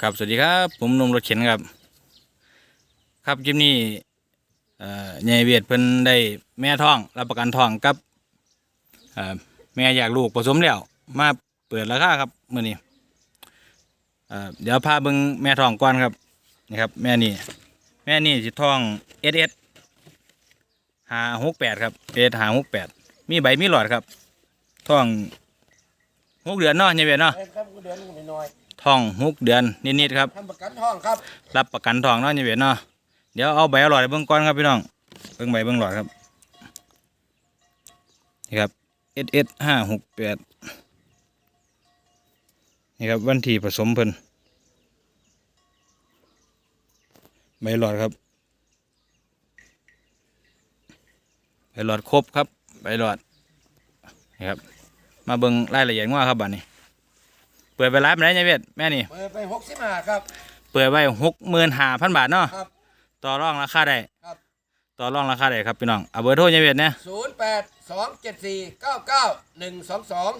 ครับสวัสดีครับ ผมนุ่มรถเข็นครับ ครับคลิปนี้ใหญ่เวียดเพิ่นได้แม่ท้องรับประกันท้องกับแม่อยากลูกผสมแล้วมาเปิดราคาครับมื้อนี้เดี๋ยวพาเบิ่งแม่ท้องก่อนครับนี่ครับ แม่นี่แม่นี่สิท้องเอสเอสหาหกแปดครับเอสหาหกแปดมีใบมีหลอดครับท้องหกเดือนเนาะใหญ่เวียดเนาะ ครับเดือนนิดหน่อยท้องหกเดือนนิดๆครับ ทำประกันทองครับรับประกันทองเนาะนี่เวียนเนาะเดี๋ยวเอาใบเอาหลอดให้เบิ่งก่อนครับพี่น้องเบิ่งใบเบิ่งหลอดครับนี่ครับ S S ห้าหกแปดนี่ครับวันที่ผสมเพิ่นใบหลอดครับใบหลอดครบครับใบหลอดนี่ครับมาเบิ่งรายละเอียดว่าครับบัดนี้ เปิดไปร้านไหนเนี่ยเวียดแม่นี่ เปิดไปหกสิบห้าครับ เปิดไว้หกหมื่นห้าพันบาทเนาะครับ ต่อรองราคาได้ครับ ต่อรองราคาได้ครับพี่น้องเอาเบอร์โทรยังเวียดเนี่ยศูนย์แปดสองเจ็ดสี่เก้าเก้าหนึ่งสองสอง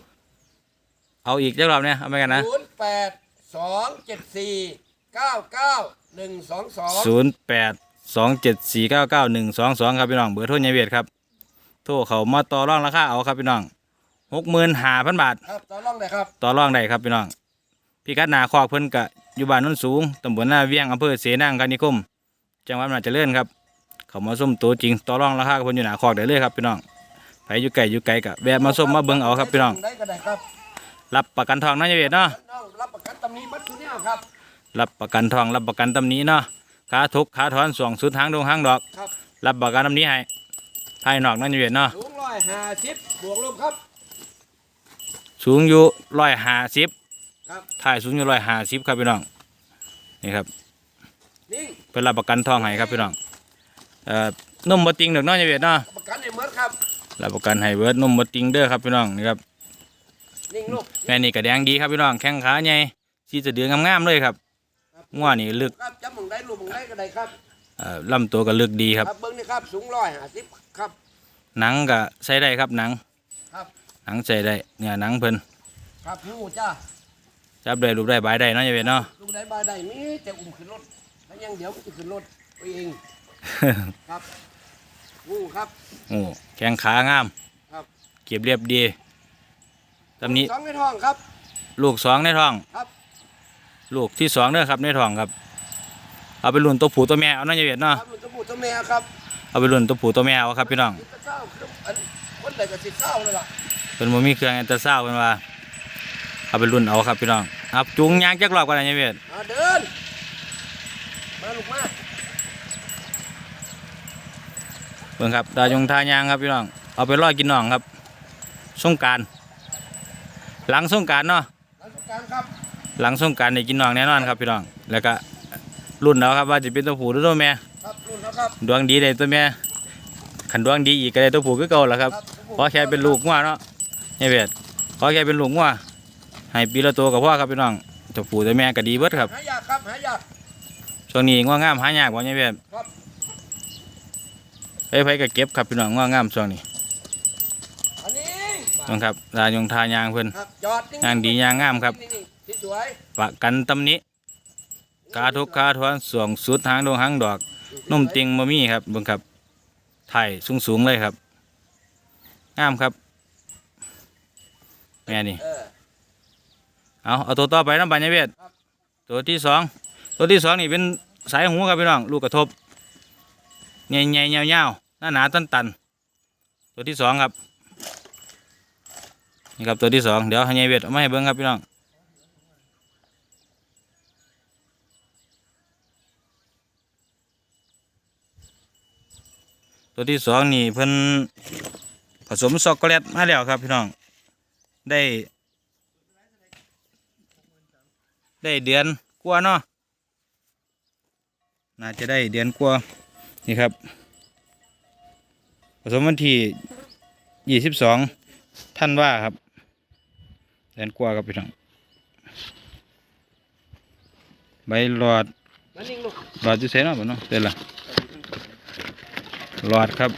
เอาอีกเจ้ารอบเนี่ยเอาไปกันนะศูนย์แปดสองเจ็ดสี่เก้าเก้าหนึ่งสองสองศูนย์แปดสองเจ็ดสี่เก้าเก้าหนึ่งสองสองครับพี่น้องเบอร์โทรยังเวียดครับโทรเขามาต่อรองราคาเอาครับพี่น้อง หกหมื่นห้าพันบาท ครับต่อรองได้ครับต่อรองได้ครับพี่น้องพี่กัดหนาคอกเพิ่นกะอยู่บ้านโนนสูงตำบลหน้าเวียงอำเภอเสนางคานิคม จังหวัดอำนาจเจริญครับ เขามาส้มตัวจริงต่อรองราคากับเพิ่นอยู่หนาคอกได้เลยครับพี่น้องไปอยู่ไกลอยู่ไกลกะแวะมาส้มมาเบิ่งเอาครับพี่น้อง ได้ก็ได้ครับรับประกันทองเนาะยังเวียดเนาะน้องรับประกันตำหนี้บัตรทุกเนี่ยครับ รับประกันทองรับประกันตำหนี้เนาะขาทุกขาถอนส่วงสุดหางดงหางดอก ครับรับประกันตำหนี้ให้ภายนอกนั่นอยู่เวียดเนาะสูงร้อยห้าสิบบวกลบครับ สูงอยู่ร้อยห้าสิบครับ ถ่ายสูงอยู่ร้อยห้าสิบครับพี่น้อง นี่ครับ นิ่งเป็นรับประกันทองให้ครับพี่น้อง เอ่อนุ่มบติงเด็กน้อยอยู่เวียดเนาะประกันในเมือครับ รับประกันให้เวิร์ดนุ่มบติงเด้อครับพี่น้องนี่ครับ นิ่งลูก แม่นี่กระแดงดีครับพี่น้อง แข้งขาใหญ่สีจะเดืองงามๆเลยครับครับงัวนี่ลึกครับจำมึงได้ลูกมึงได้ก็ได้ครับ เอ่อลำตัวก็ลึกดีครับ ครับเบิ้งนี่ครับ สูงร้อยห้าสิบครับ หนังก็ใส่ได้ครับหนังครับ หนังใส่ได้เนี่ยหนังเพิ่นครับหูจ้าจับได้รูปได้บายได้เนาะอยู่เวียดเนาะ ลูกได้บายได้มีแต่อุ้มขึ้นรถแล้วยังเดี๋ยวมันจะขึ้นรถไปเองครับหูครับ โอ้แข้งขางามครับ เก็บเรียบดีตำนี้สองในท้องครับ ลูกสองในท้องครับ ลูกที่สองเด้อครับในท้องครับ เอาไปลุ่นตัวผู้ตัวแม่เอาเนาะอยู่เวียดคเนาะรับมันจะพูดตัวแม่ครับเอาไปลุ่นตัวผู้ตัวแม่เอาครับพี่น้องสิบเก้าครับอันคนใดก็สิบเก้าเลยล่ะ เป็นบ่มีเครื่องอันตราซาวด์เป็นว่าเอาไปรุ่นเอาครับพี่น้องครับจุงยางจักรอบกันนะเนี่ยเวียดมาเดินมาลูกมาเบิ่งครับดาวยงทายางครับพี่น้องเอาไปลอยกินน้องครับสงกรารหลังสงกรารเนาะหลังสงกรารครับหลังสงกรารได้กินน้องแน่นอนครับพี่น้องแล้วก็รุ่นเอาครับว่าจะเป็นตัวผู้หรือตัวแม่ครับรุ่นแล้วครับดวงดีได้ตัวแม่ขันดวงดีอีกก็ได้ตัวผู้คือเก่าแหละครับขอแค่เป็นลูกงัวเนาะ เนี่ยเวียดขอแค่เป็นลูกงัวให้ปีละตัวกับพ่อครับพี่น้องตัวผู้ตัวแม่ก็ดีเบิดครับหายากครับหายากช่วงนี้งัวงามหายากกว่าเนี่ยเวียดครับไปไปก็เก็บครับพี่น้องงัวงามช่วงนี้อันนี้ต้องครับลายงทายางเพิ่นครับจอดนิ่ยางดียางงามครับนิ่งๆสวยประกันตำหนี้กาทุกกาทวนสวงสุดหางดงหางดอกๆนุ่มติงมะมี่ครับเบิ่งครับไถ่สูงสูงๆเลยครับงามครับ แม่นี่ เออ เอาเอาตัวต่อไปน้ำปัญญาเวทครับ ตัวที่สองตัวที่สองนี่เป็นสายหูครับพี่น้องลูกกระทบใหญ่ใหญ่ยาวๆหน้าหนาตันตันๆตัวที่สองครับนี่ครับตัวที่สองเดี๋ยวให้ยายเวทเอามาให้เบิ่งครับพี่น้องตัวที่สองนี่เพิ่นผสมช็อกโกแลตมาแล้วครับพี่น้อง ได้ ได้เดือนกว่าเนาะน่าจะได้เดือนกว่านี่ครับผสมวันที่ยี่สิบสองท่านว่าครับ เดือนกว่าครับพี่น้องใบหลอดหลอดจะใส่เนาะบ่เนาะเดี๋ยวละหลอดครับ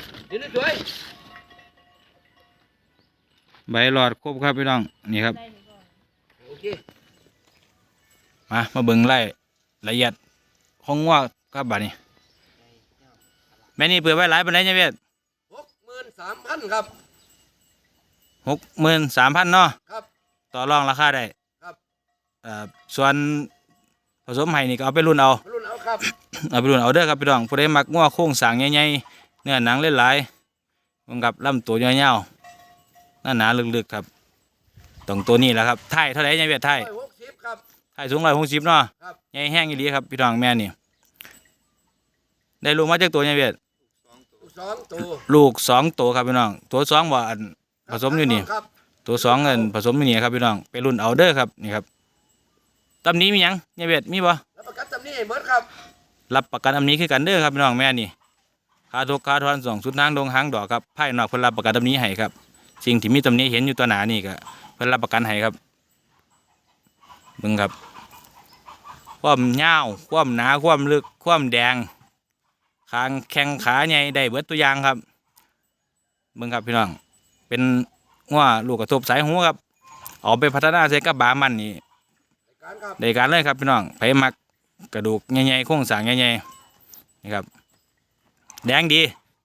ใบหลอดครบครับพี่น้องนี่ครับโอเคมามาเบิ่งไล่ละเอียดของงัวครับบัดนี้แม่นี่เปิดไว้หลายปานใดเนี่ยเวทหกหมื่นสามพันครับหกหมื่นสามพันเนาะครับ ต่อรองราคาได้ครับเอ่อส่วนผสมไห้นี่ก็เอาไปรุ่นเอารุ่นเอาครับเอาไปรุ่นเอาเด้อครับพี่น้องผู้ใดมักงัวโค้งสร้างใหญ่ๆเนื้อหนังหลายๆมันกับลำตัวยาวๆ หน้าหนาลึกๆครับต้องตัวนี้แหละครับไทยเท่าไหร่เนี่ยเวทไทยร้อยหกสิบครับไทยสูงร้อยหกสิบเนาะครับใหญ่แห้งอีหลีครับพี่น้องแม่นี่ได้ลูกมาจากตัวเนี่ยเวทสองตัวลูกสองตัวครับพี่น้อง ตัวสองว่าอันผสมอยู่นี่ครับตัวสองเงินผสมอยู่นี่ครับพี่น้องไปรุ่นเอาเด้อครับนี่ครับตำนี้มีหยังเนี่ยเวทมีบ่แล้วประกันจำนี้ให้เหมือนครับรับประกันอันนี้คือกันเด้อครับพี่น้องแม่นี่ค่าทุกค่าทอนสองสุดทางดงหางดอกครับภายนอกเพิ่นรับประกันอันนี้ให้ครับ สิ่งที่มีตำนี้เห็นอยู่ตัวหนานี่ก็เพิ่นรับประกันให้ครับเบิ่งครับ ความยาวความหนาความลึกความแดงคางแข้งขาใหญ่ได้เบิดตัวอย่างครับเบิ่งครับพี่น้อง เป็นงัวลูกกระทบสายหูครับเอาไปพัฒนาใส่กับบามันนี่การครับได้การเลยครับพี่น้องไผมักกระดูกใหญ่ๆโครงสร้างใหญ่ๆนี่ครับ แดงดี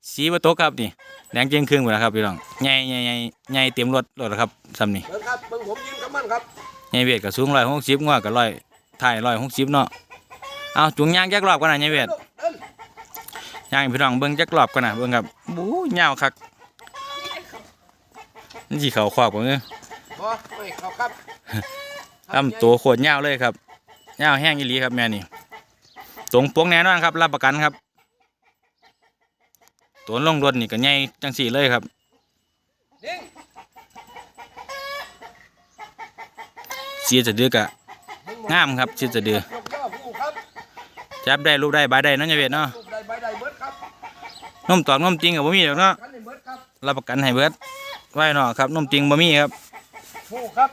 สีบะตกครับนี่แดงเจียงครึ่งหมดแล้วครับพี่น้องใหญ่ใหญ่ใหญ่ใหญ่เต็มรถรถแล้วครับซ้ำนี่เหมือนครับเบิ่งผมยืนกับมันครับใหญ่เวทกับสูงร้อยหกสิบงวกับร้อยถ่ายร้อยหกสิบเนาะเอาจุงยางแยกรอบกันนะใหญ่เวทลูกเดินยางให้พี่น้องเบิ้งแยกรอบกันนะเบิ้งครับบู๊ยาวคักนี่สีเขาขวบกันเนพอไม่เข้าครับลำตัวโคตรยาวเลยครับยาวแห้งอีหลีครับแม่นี่ตรงปวงแน่นอนครับรับประกันครับ ตัวลงรถนี่ก็ใหญ่จังสี่เลยครับนิ่งเสียจะเดือกะงามครับชิดจะเดือยกย่อผู้ครับจับได้ลูกได้บายได้เนาะยายเวทเนาะลูกใดใบใดเบิดครับนมตอกนมจริงกับบ่มีหรอกเนาะคันนี้เบิดครับรับประกันให้เบิดไว้เนาะครับนมจริงบ่มีครับผู้ครับ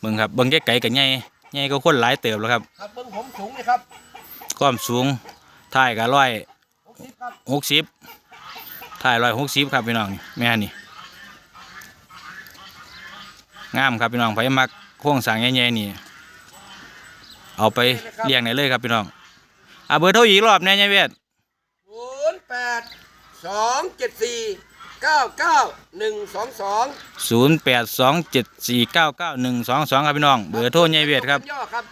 เบิ่งครับเบิ่งไกลๆก็ใหญ่ใหญ่ก็คนหลายเติบแล้วครับครับเบิ่งผมสูงนี่ครับความสูงท้ายก็ร้อย หกสิบครับหกสิบท้ายร้อยหกสิบครับพี่น้องนี่แม่นี่งามครับพี่น้องไผมักโครงสร้างใหญ่ๆนี่ เอาไปเลี้ยงได้เลยครับพี่น้องอะเบอร์โทรอีกรอบแหน่ยายเวทศูนย์แปดสองเจ็ดสี่เก้าเก้าหนึ่งสองสองศูนย์แปดสองเจ็ดสี่เก้าเก้าหนึ่งสองสองครับพี่น้อง เบอร์โทรยายเวทครับย่อครับ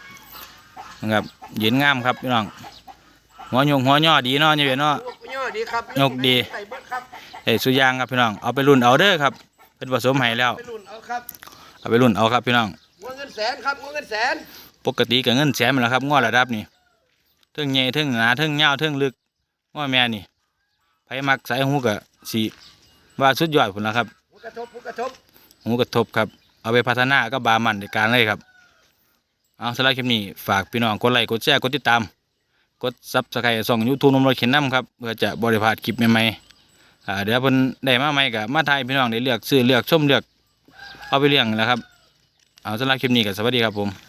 นะครับยืนงามครับพี่น้อง หัวโยงหัวย่อดีเนาะยายเวทเนาะลูกย่อดีครับยกดี ใส่เบิดครับเฮ้ยสุยางครับพี่น้องเอาไปรุ่นเอาเด้อครับเป็นผสมให้แล้ว ไปรุ่นเอาครับเอาไปรุ่นเอาครับพี่น้อง งวเงินแสนครับงวเงินแสนปกติกับเงินแสนมาแล้วครับง้อระดับนี่เทิงใหญ่เทิงหนาเทิงยาวเทิงลึกง้อแม่นี่ไผมักสายหูกะสีว่าสุดยอดพุ่นละครับหูกระทบหูกระทบ หูกระทบครับ เอาไปพัฒนาก็บามันในการเลยครับ เอาสำหรับคลิปนี้ฝากพี่น้องกดไลค์กดแชร์กดติดตาม กดซับสไครต์ส่องยูทูบนมรถเข็นน้ำครับเพื่อจะบริพาดคลิปใหม่ๆอ่าเดี๋ยวเพิ่นได้มาใหม่กับมาไทยพี่น้องได้เลือกซื้อเลือกชมเลือกเอาไปเลี้ยงนะครับ เอาสำหรับคลิปนี้ก็สวัสดีครับผม